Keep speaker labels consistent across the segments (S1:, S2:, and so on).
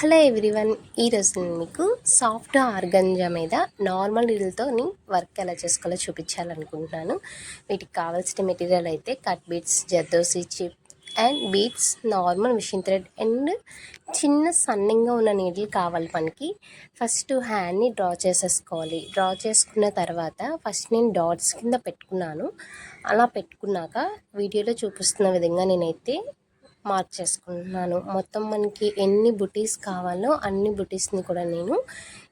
S1: Hello everyone ఈరోజు నేను మీకు సాఫ్ట్ ఆర్గంజా మీద నార్మల్ నీళ్ళతో వర్క్ ఎలా చేసుకోవాలో చూపించాలనుకుంటున్నాను. వీటికి కావాల్సిన మెటీరియల్ అయితే cut beads zardosi chip and beads normal machine thread and చిన్న సన్నంగా ఉన్న నీడిల్ కావాలి మనకి ఫస్ట్ హ్యాండ్ని డ్రా చేసేసుకోవాలి. డ్రా చేసుకున్న తర్వాత ఫస్ట్ నేను డాట్స్ కింద పెట్టుకున్నాను. అలా పెట్టుకున్నాక వీడియోలో చూపిస్తున్న విధంగా నేనైతే మార్క్ చేసుకుంటున్నాను మొత్తం మనకి ఎన్ని బుటీస్ కావాలో అన్ని బుటీస్ని కూడా నేను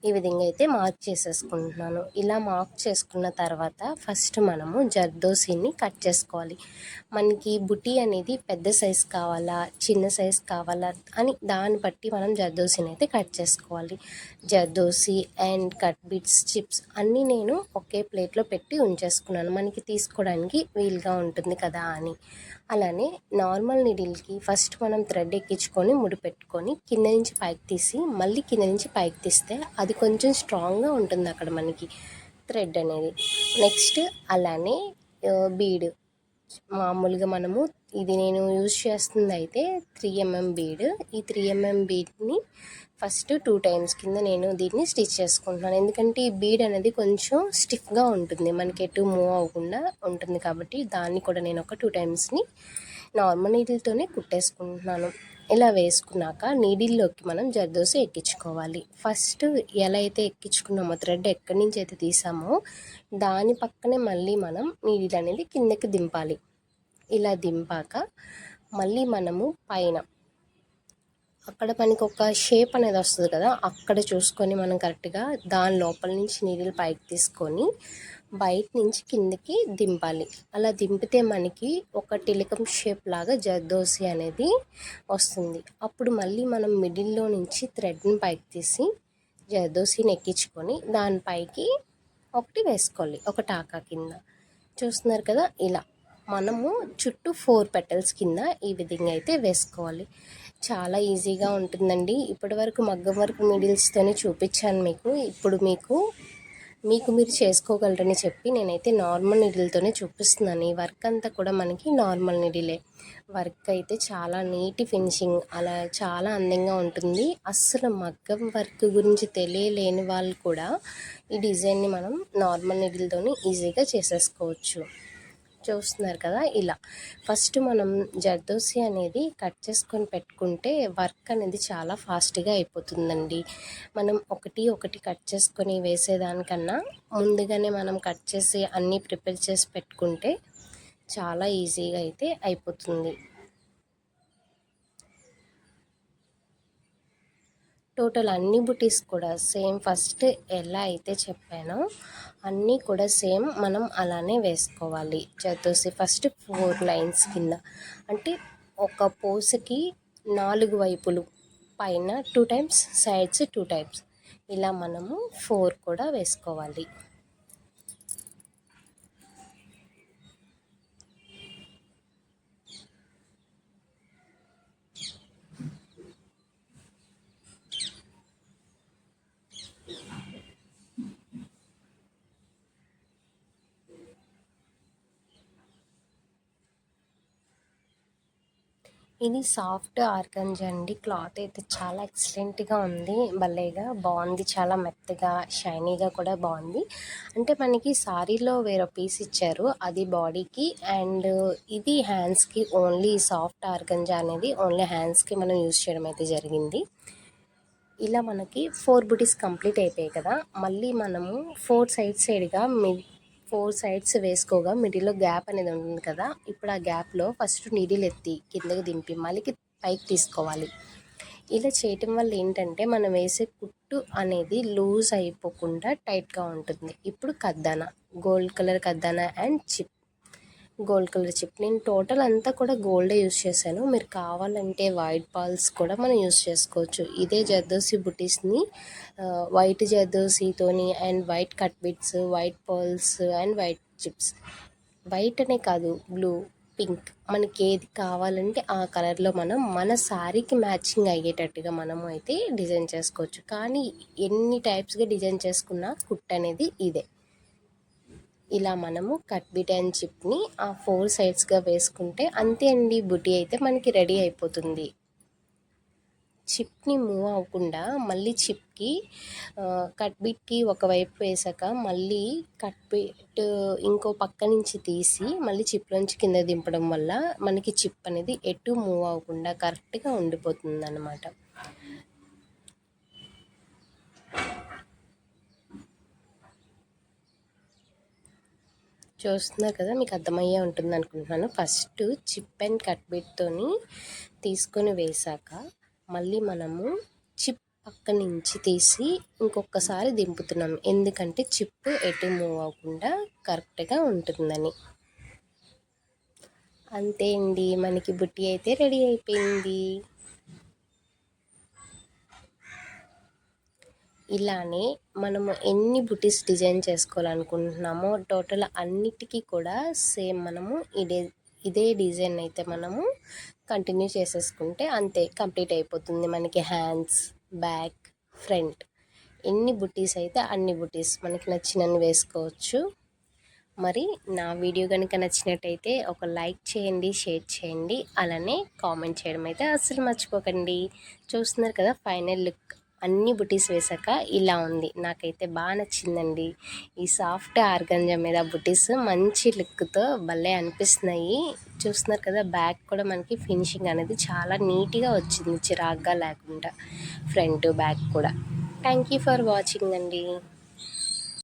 S1: ఈ విధంగా అయితే మార్క్ చేసేసుకుంటున్నాను ఇలా మార్క్ చేసుకున్న తర్వాత ఫస్ట్ మనము జర్దోసిని కట్ చేసుకోవాలి. మనకి బుటీ అనేది పెద్ద సైజ్ కావాలా చిన్న సైజ్ కావాలా అని దాన్ని బట్టి మనం జర్దోసిని అయితే కట్ చేసుకోవాలి. జర్దోసి అండ్ కట్ బిట్స్ చిప్స్ అన్నీ నేను ఒకే ప్లేట్లో పెట్టి ఉంచేసుకున్నాను. మనకి తీసుకోవడానికి వీలుగా ఉంటుంది కదా అని. అలానే నార్మల్ నీడిల్కి ఫస్ట్ మనం థ్రెడ్ ఎక్కించుకొని ముడి పెట్టుకొని కింద నుంచి పైకి తీసి మళ్ళీ కింద నుంచి పైకి తీస్తే అది కొంచెం స్ట్రాంగ్గా ఉంటుంది అక్కడ మనకి థ్రెడ్ అనేది. నెక్స్ట్ అలానే బీడ్. మామూలుగా మనము ఇది నేను యూజ్ చేస్తుంది అయితే త్రీ ఎంఎం బీడ్ ఈ త్రీ ఎంఎం బీడ్ని ఫస్ట్ టూ టైమ్స్ కింద నేను దీన్ని స్టిచ్ చేసుకుంటున్నాను. ఎందుకంటే ఈ బీడ్ అనేది కొంచెం స్టిఫ్గా ఉంటుంది. మనకి ఎటు మూవ్ అవ్వకుండా ఉంటుంది కాబట్టి దాన్ని కూడా నేను ఒక టూ టైమ్స్ని నార్మల్ నీడిల్తోనే కుట్టేసుకుంటున్నాను. ఇలా వేసుకున్నాక నీడిల్లోకి మనం జర్దోసి ఎక్కించుకోవాలి. ఫస్ట్ ఎలా అయితే ఎక్కించుకున్నామో థ్రెడ్ ఎక్కడి నుంచి అయితే తీసామో దాని పక్కనే మళ్ళీ మనం నీడిల్ అనేది కిందకి దింపాలి. ఇలా దింపాక మళ్ళీ మనము పైన. అక్కడ మనకి ఒక షేప్ అనేది వస్తుంది కదా అక్కడ చూసుకొని మనం కరెక్ట్గా దాని లోపల నుంచి నీళ్ళు పైకి తీసుకొని బయట నుంచి కిందకి దింపాలి. అలా దింపితే మనకి ఒక టిలికం షేప్ లాగా జర్దోసి అనేది వస్తుంది. అప్పుడు మళ్ళీ మనం మిడిల్లో నుంచి థ్రెడ్ని పైకి తీసి జర్దోసిని ఎక్కించుకొని దానిపైకి ఒకటి వేసుకోవాలి ఒక టాకా కింద. చూస్తున్నారు కదా ఇలా. మనము చుట్టూ ఫోర్ పెటల్స్ కింద ఈ విధంగా అయితే వేసుకోవాలి. చాలా ఈజీగా ఉంటుందండి. ఇప్పటి వరకు మగ్గం వర్క్ మిడిల్స్తోనే చూపించాను మీకు. ఇప్పుడు మీకు మీకు మీరు చేసుకోగలరని చెప్పి నేనైతే నార్మల్ నీడిల్తోనే చూపిస్తున్నాను. ఈ వర్క్ అంతా కూడా మనకి నార్మల్ నీడిలే వర్క్ అయితే చాలా నీటి ఫినిషింగ్ అలా చాలా అందంగా ఉంటుంది. అస్సలు మగ్గం వర్క్ గురించి తెలియలేని వాళ్ళు కూడా ఈ డిజైన్ని మనం నార్మల్ నీడిల్తోనే ఈజీగా చేసేసుకోవచ్చు. చూస్తున్నారు కదా ఇలా. ఫస్ట్ మనం జర్దోసి అనేది కట్ చేసుకొని పెట్టుకుంటే వర్క్ అనేది చాలా ఫాస్ట్గా అయిపోతుందండి. మనం ఒకటి ఒకటి కట్ చేసుకొని వేసేదానికన్నా ముందుగానే మనం కట్ చేసి అన్నీ ప్రిపేర్ చేసి పెట్టుకుంటే చాలా ఈజీగా అయితే అయిపోతుంది. టోటల్ అన్ని బుటీస్ కూడా సేమ్ ఫస్ట్ ఎలా అయితే చెప్పానో అన్నీ కూడా సేమ్ మనం అలానే వేసుకోవాలి. జతోసి ఫస్ట్ ఫోర్ లైన్స్ కింద. అంటే ఒక పోసకి నాలుగు వైపులు పైన two times sides two times. ఇలా మనము ఫోర్ కూడా వేసుకోవాలి. ఇది సాఫ్ట్ ఆర్గంజా అండి. క్లాత్ అయితే చాలా ఎక్సలెంట్గా ఉంది. భలేగా బాగుంది. చాలా మెత్తగా షైనీగా కూడా బాగుంది. అంటే మనకి సారీలో వేరే పీస్ ఇచ్చారు. అది బాడీకి అండ్ ఇది హ్యాండ్స్కి ఓన్లీ సాఫ్ట్ ఆర్గంజా అనేది ఓన్లీ హ్యాండ్స్కి మనం యూజ్ చేయడం అయితే జరిగింది. ఇలా మనకి ఫోర్ బుటీస్ కంప్లీట్ అయిపోయాయి కదా. మళ్ళీ మనము ఫోర్ సైడ్ సైడ్గా మి ఫోర్ సైడ్స్ వేసుకోగా మిడిల్లో గ్యాప్ అనేది ఉంటుంది కదా. ఇప్పుడు ఆ గ్యాప్లో ఫస్ట్ నీడిల్ ఎత్తి కిందకి దింపి మళ్ళీ పైకి తీసుకోవాలి. ఇలా చేయటం వల్ల ఏంటంటే మనం వేసే కుట్టు అనేది లూజ్ అయిపోకుండా టైట్గా ఉంటుంది. ఇప్పుడు కద్దాన gold colour కద్దాన and chip. Gold colour chip. నేను టోటల్ అంతా కూడా గోల్డే యూస్ చేశాను. మీరు కావాలంటే వైట్ బాల్స్ కూడా మనం యూస్ చేసుకోవచ్చు. ఇదే జర్దోసి బుటీస్ని white జర్దోసితోని and white cut bits white pearls and white chips. White అనే కాదు బ్లూ పింక్. మనకి ఏది కావాలంటే ఆ కలర్లో మనం మన శారీకి మ్యాచింగ్ అయ్యేటట్టుగా మనము అయితే డిజైన్ చేసుకోవచ్చు. కానీ ఎన్ని టైప్స్గా డిజైన్ చేసుకున్నా కుట్ అనేది ఇదే. ఇలా మనము కట్ బిట్ అండ్ చిప్ని ఆ ఫోర్ సైడ్స్గా వేసుకుంటే అంతే అండి బుటీ అయితే మనకి రెడీ అయిపోతుంది. చిప్ని మూవ్ అవ్వకుండా మళ్ళీ చిప్కి కట్ బిట్కి ఒకవైపు వేసాక మళ్ళీ కట్ బిట్ ఇంకో పక్క నుంచి తీసి మళ్ళీ చిప్లోంచి కింద దింపడం వల్ల మనకి చిప్ అనేది ఎటు మూవ్ అవ్వకుండా కరెక్ట్గా ఉండిపోతుంది అన్నమాట చూస్తున్నారు కదా మీకు అర్థమయ్యే ఉంటుంది అనుకుంటున్నాను. ఫస్ట్ చిప్ అండ్ కట్ బిట్తోని తీసుకొని వేసాక మళ్ళీ మనము చిప్ పక్క నుంచి తీసి ఇంకొకసారి దింపుతున్నాం. ఎందుకంటే చిప్ ఎటు మూవ్ అవ్వకుండా కరెక్ట్గా ఉంటుందని. అంతే అండి. మనకి బుట్టి అయితే రెడీ అయిపోయింది. ఇలానే మనము ఎన్ని బుటీస్ డిజైన్ చేసుకోవాలనుకుంటున్నామో టోటల్ అన్నిటికీ కూడా సేమ్ మనము ఇదే ఇదే డిజైన్ అయితే మనము కంటిన్యూ చేసేసుకుంటే అంతే కంప్లీట్ అయిపోతుంది మనకి హ్యాండ్స్ బ్యాక్ ఫ్రంట్. ఎన్ని బుటీస్ అయితే అన్ని బుటీస్ మనకి నచ్చినన్ని వేసుకోవచ్చు. మరి నా వీడియో కనుక నచ్చినట్టయితే ఒక లైక్ చేయండి షేర్ చేయండి అలానే కామెంట్ చేయడం అయితే అస్సలు మర్చిపోకండి. చూస్తున్నారు కదా ఫైనల్ లుక్ అన్ని బుటీస్ వేసాక ఇలా ఉంది. నాకైతే బాగా నచ్చిందండి. ఈ సాఫ్ట్ ఆర్గంజా మీద బుటీస్ మంచి లుక్తో భలే అనిపిస్తున్నాయి. చూస్తున్నారు కదా బ్యాక్ కూడా మనకి ఫినిషింగ్ అనేది చాలా నీట్గా వచ్చింది. చిరాగ్గా లేకుండా ఫ్రంట్ బ్యాక్ కూడా. థ్యాంక్ యూ ఫర్ వాచింగ్ అండి.